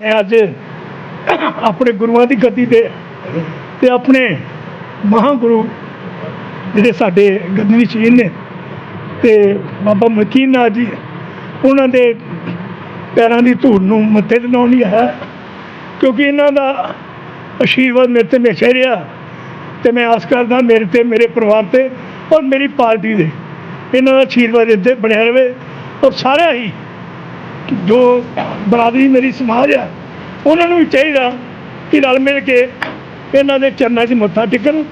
ਇਹ ਅੱਜ ਆਪਣੇ ਗੁਰੂਆਂ ਦੀ ਗੱਦੀ ਤੇ ਤੇ ਆਪਣੇ ਮਹਾਂਗੁਰੂ ਜਿਹੜੇ ਸਾਡੇ ਗੱਦੀ ਸ਼ਹੀਦ ਨੇ ਤੇ ਬਾਬਾ ਮਕੀਨ ਨਾਥ ਜੀ, ਉਹਨਾਂ ਦੇ ਪੈਰਾਂ ਦੀ ਧੂੜ ਨੂੰ ਮੱਥੇ ਤੇ ਲਾਉਣੀ ਹੈ ਕਿਉਂਕਿ ਇਹਨਾਂ ਦਾ ਆਸ਼ੀਰਵਾਦ ਮੇਰੇ ਤੇ ਹਮੇਸ਼ਾ ਹੀ ਰਿਹਾ ਤੇ ਮੈਂ ਆਸ ਕਰਦਾ ਮੇਰੇ ਤੇ, ਮੇਰੇ ਪਰਿਵਾਰ ਤੇ ਔਰ ਮੇਰੀ ਪਾਰਟੀ ਦੇ ਇਹਨਾਂ ਦਾ ਆਸ਼ੀਰਵਾਦ ਇੱਥੇ ਬਣਿਆ ਰਵੇ ਔਰ ਸਾਰਿਆਂ ਹੀ ਜੋ ਬਰਾਦਰੀ ਮੇਰੀ ਸਮਾਜ ਹੈ, ਉਹਨਾਂ ਨੂੰ ਵੀ ਚਾਹੀਦਾ ਕਿ ਰਲ ਮਿਲ ਕੇ ਇਹਨਾਂ ਦੇ ਚਰਨਾਂ 'ਚ ਮੱਥਾ ਟੇਕਣ,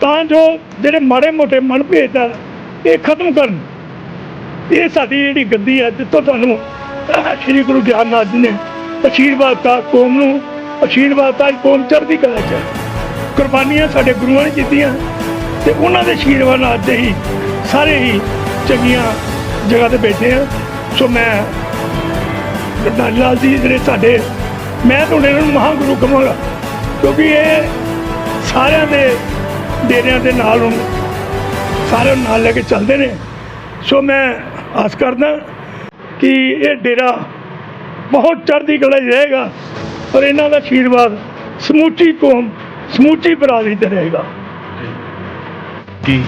ਤਾਂ ਜੋ ਜਿਹੜੇ ਮਾੜੇ ਮੋਟੇ ਮਨਭੇਦ ਆ, ਇਹ ਖਤਮ ਕਰਨ। ਇਹ ਸਾਡੀ ਜਿਹੜੀ ਗੱਦੀ ਹੈ, ਜਿੱਥੋਂ ਤੁਹਾਨੂੰ ਸ਼੍ਰੀ ਗੁਰੂ ਗਿਆਨਨਾਥ ਜੀ ਨੇ ਅਸ਼ੀਰਵਾਦ ਤਾ ਕੌਮ ਨੂੰ, ਅਸ਼ੀਰਵਾਦ ਤਾ ਕੌਮ ਚੜ੍ਹਦੀ ਕਲਾ 'ਚ ਕੁਰਬਾਨੀਆਂ ਸਾਡੇ ਗੁਰੂਆਂ ਨੇ ਕੀਤੀਆਂ ਤੇ ਉਹਨਾਂ ਦੇ ਅਸ਼ੀਰਵਾਦ ਨਾਲ ਅੱਜ ਹੀ ਸਾਰੇ ਹੀ ਚੰਗੀਆਂ ਜਗ੍ਹਾ ਤੇ ਬੈਠੇ ਆ ਸੋ ਮੈਂ ਗਰਦਾਰੀ ਲਾਲ ਜੀ ਜਿਹੜੇ ਸਾਡੇ, ਮੈਂ ਤੁਹਾਡੇ ਨੂੰ ਮਹਾਂਗੁਰੂ ਕਹਾਂਗਾ, ਕਿਉਂਕਿ ਇਹ ਸਾਰਿਆਂ ਦੇ ਡੇਰਿਆਂ ਦੇ ਨਾਲ ਹੁਣ ਸਾਰਿਆਂ ਨੂੰ ਨਾਲ ਲੈ ਕੇ ਚੱਲਦੇ ਨੇ। ਸੋ ਮੈਂ ਆਸ ਕਰਦਾ ਕਿ ਇਹ ਡੇਰਾ ਬਹੁਤ ਚੜ੍ਹਦੀ ਕਲਾ ਰਹੇਗਾ ਔਰ ਇਹਨਾਂ ਦਾ ਆਸ਼ੀਰਵਾਦ ਸਮੁੱਚੀ ਕੌਮ, ਸਮੁੱਚੀ ਬਰਾਦਰੀ ਤੇ ਰਹੇਗਾ। ਕਿ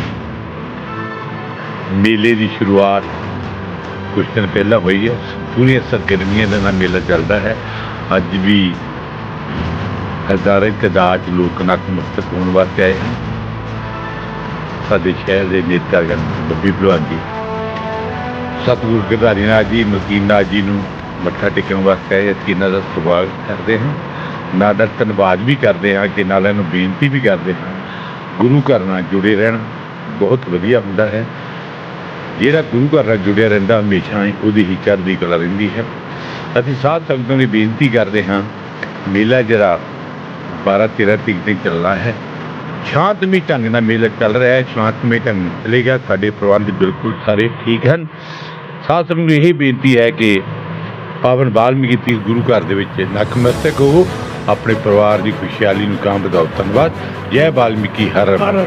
ਮੇਲੇ ਦੀ ਸ਼ੁਰੂਆਤ ਕੁਝ ਦਿਨ ਪਹਿਲਾਂ ਹੋਈ ਹੈ। ਪੂਰੀਆਂ ਸਰਗਰਮੀਆਂ ਦੇ ਨਾਲ ਮੇਲਾ ਚੱਲਦਾ ਹੈ। ਅੱਜ ਵੀ ਹਜ਼ਾਰਾਂ ਤਾਦਾਦ 'ਚ ਲੋਕ ਨਤਮਸਤਕ ਹੋਣ ਵਾਸਤੇ ਆਏ ਹਨ। ਸਾਡੇ ਸ਼ਹਿਰ ਦੇ ਨੇਤਾ ਗਣ ਬੱਬੀ ਭਲਵਾਨ ਜੀ, ਸਤਿਗੁਰੂ ਗਿਰਧਾਰੀ ਨਾਥ ਜੀ, ਮਲਕੀਨ ਨਾਥ ਜੀ ਨੂੰ ਮੱਥਾ ਟੇਕਣ ਵਾਸਤੇ ਆਏ। ਅਸੀਂ ਇਹਨਾਂ ਦਾ ਸਵਾਗਤ ਕਰਦੇ ਹਾਂ। ਨਾਲ ਦਾ ਧੰਨਵਾਦ ਵੀ ਕਰਦੇ ਹਾਂ ਕਿ ਨਾਲ ਇਹਨੂੰ ਬੇਨਤੀ ਵੀ ਕਰਦੇ ਹਾਂ। ਗੁਰੂ ਘਰ ਨਾਲ ਜੁੜੇ ਰਹਿਣਾ ਬਹੁਤ ਵਧੀਆ ਹੁੰਦਾ ਹੈ। ਜਿਹੜਾ ਗੁਰੂ ਘਰ ਨਾਲ ਜੁੜਿਆ ਰਹਿੰਦਾ ਹਮੇਸ਼ਾ ਹੀ, ਉਹਦੀ ਹੀ ਚੜ੍ਹਦੀ ਕਲਾ ਰਹਿੰਦੀ ਹੈ। ਅਸੀਂ ਸਾਧ ਸੰਗਤਾਂ ਨੂੰ ਬੇਨਤੀ ਕਰਦੇ ਹਾਂ, ਮੇਲਾ ਜਿਹੜਾ 12 13 ਤਰੀਕ ਤੱਕ ਚੱਲਣਾ ਹੈ, ਸ਼ਾਂਤਮਈ ਢੰਗ ਨਾਲ ਮੇਲਾ ਚੱਲ ਰਿਹਾ ਹੈ, ਸ਼ਾਂਤਮਈ ਢੰਗ ਨਾਲ ਚੱਲੇਗਾ, ਸਾਡੇ ਪ੍ਰਬੰਧ ਬਿਲਕੁਲ ਸਾਰੇ ਠੀਕ ਹਨ। ਸਾਧ ਸੰਗਤ ਨੂੰ ਇਹ ਬੇਨਤੀ ਹੈ ਕਿ ਪਾਵਨ ਵਾਲਮੀਕੀ ਤੀਰਥ ਗੁਰੂ ਘਰ ਦੇ ਵਿੱਚ ਨਤਮਸਤਕ ਹੋਵੋ, ਆਪਣੇ ਪਰਿਵਾਰ ਦੀ ਖੁਸ਼ਹਾਲੀ ਨੂੰ ਕਾਮ ਵਧਾਓ। ਧੰਨਵਾਦ। ਜੈ ਵਾਲਮੀਕੀ ਹਰ ਹਰ।